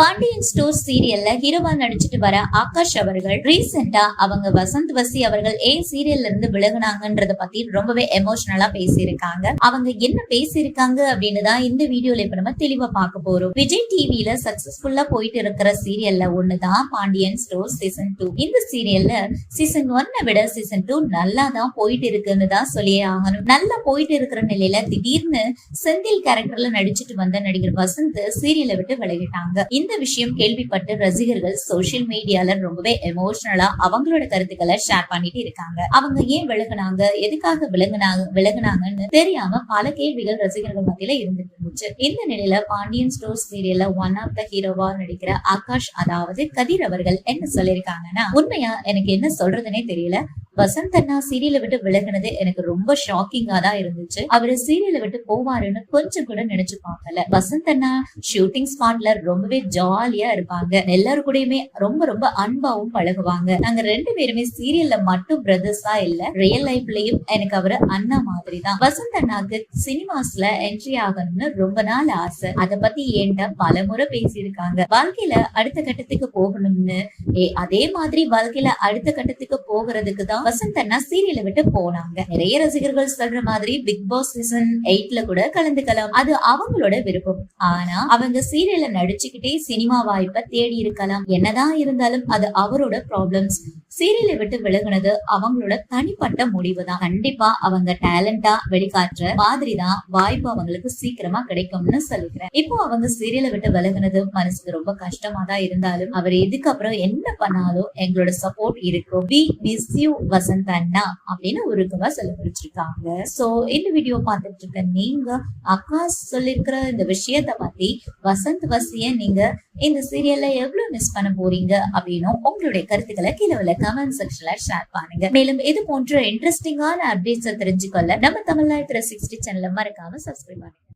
Pandian store சீரியல்ல ஹீரோவா நடிச்சிட்டு வர ஆகாஷ் அவர்கள் ரீசெண்டா அவங்க வசந்த் வசி அவர்கள் ஏன் சீரியல்ல இருந்து விலகுனாங்கன்றத பத்தி ரொம்பவே எமோஷனலா பேசியிருக்காங்க. அவங்க என்ன பேசியிருக்காங்க அப்படின்னு தான் இந்த வீடியோல இப்ப நம்ம தெளிவா பார்க்க போறோம். விஜய் டிவில சக்சஸ்ஃபுல்லா போயிட்டு இருக்கிற சீரியல்ல ஒண்ணுதான் பாண்டியன் ஸ்டோர் சீசன் டூ இந்த சீரியல்ல சீசன் ஒன்னை விட சீசன் டூ நல்லா தான் போயிட்டு இருக்குன்னு தான் சொல்லியே ஆகணும். நல்லா போயிட்டு இருக்கிற நிலையில திடீர்னு செந்தில் கேரக்டர்ல நடிச்சிட்டு வந்த நடிகர் வசந்த் சீரியலை விட்டு விலகிட்டாங்க. இந்த விஷயம் கேள்விப்பட்டு ரசிகர்கள் சோசியல் மீடியால ரொம்பவே எமோஷனலா அவங்களோட கருத்துக்களை ஷேர் பண்ணிட்டு இருக்காங்க. அவங்க ஏன் விலகுனாங்க? எதுக்காக விலகுனாங்க? விலகுனாங்கன்னு தெரியாம பல கேள்விகள் ரசிகர்கள் மத்தியில இருந்துட்டு இருந்துச்சு. இந்த நிலையில பாண்டியன் ஸ்டோர் சீரியல்ல ஒன் ஆஃப் த ஹீரோவா நடிக்கிற ஆகாஷ் அதாவது கதிர் அவர்கள் என்ன சொல்லியிருக்காங்கன்னா உண்மையா எனக்கு என்ன சொல்றதுனே தெரியல. வசந்த் அண்ணா சீரியலை விட்டு விலகுனது எனக்கு ரொம்ப ஷாக்கிங்கா தான் இருந்துச்சு. அவரு சீரியலை விட்டு போவாருன்னு கொஞ்சம் கூட நினைச்சு பார்க்கல. வசந்த் அண்ணா ஷூட்டிங் ஸ்பாட்ல ரொம்பவே ஜாலியா இருப்பாங்க. எல்லாரும் கூடயுமே ரொம்ப ரொம்ப அன்பாவும் பழகுவாங்க. நாங்க ரெண்டு பேருமே சீரியல்ல மட்டும் பிரதர்ஸா இல்ல ரியல் லைஃப்லயும் எனக்கு அவரு அண்ணா மாதிரி தான் வசந்த் அண்ணாக்கு சினிமாஸ்ல என்ட்ரி ஆகணும்னு ரொம்ப நாள் ஆசை. அத பத்தி என்கிட்ட பல முறை பேசியிருக்காங்க. வாழ்க்கையில அடுத்த கட்டத்துக்கு போகணும்னு ஏ அதே மாதிரி வாழ்க்கையில அடுத்த கட்டத்துக்கு போகிறதுக்கு தான் வசந்த் அண்ணா சீரியலை விட்டு போனாங்க. நிறைய ரசிகர்கள் சொல்ற மாதிரி பிக் பாஸ் சீசன் எயிட்ல கூட கலந்துக்கலாம். அது அவங்களோட விருப்பம். ஆனா அவங்க சீரியல்ல நடிச்சுக்கிட்டே சினிமா வாய்ப்பை தேடி இருக்கலாம். என்னதான் இருந்தாலும் அது அவரோட ப்ராப்ளம்ஸ் சீரியலை விட்டு விலகுனது அவங்களோட தனிப்பட்ட முடிவு தான் கண்டிப்பா அவங்க டேலண்டா வெளிக்காட்டுற மாதிரி தான் வாய்ப்பு அவங்களுக்கு சீக்கிரமா கிடைக்கும்னு சொல்லிக்கிறேன். இப்போ அவங்க சீரியலை விட்டு விலகுனது மனசுக்கு ரொம்ப கஷ்டமா தான் இருந்தாலும் அவர் இதுக்கப்புறம் என்ன பண்ணாலும் எங்களோட சப்போர்ட் இருக்கும். வி மிஸ் யூ வசந்த் அண்ணா அப்படின்னு உருக்கமா சொல்ல முடிச்சிருக்காங்க சோ இந்த வீடியோ பார்த்துட்டு இருக்க நீங்க அக்கா சொல்லிருக்கிற இந்த விஷயத்த பத்தி வசந்த் வசிய நீங்க இந்த சீரியல்ல எவ்வளவு மிஸ் பண்ண போறீங்க அப்படின்னு உங்களுடைய கருத்துக்களை கீழே கமெண்ட் செக்ஷன்ல ஷேர் பண்ணுங்க. மேலும் இது போன்ற இன்ட்ரெஸ்டிங்கான அப்டேட்ஸ் தெரிஞ்சுக்கொள்ள நம்ம தமிழ்நாடு த்ரீ சிக்ஸ்டி சேனலை மறக்காம சப்ஸ்கிரைப் பண்ணுங்க.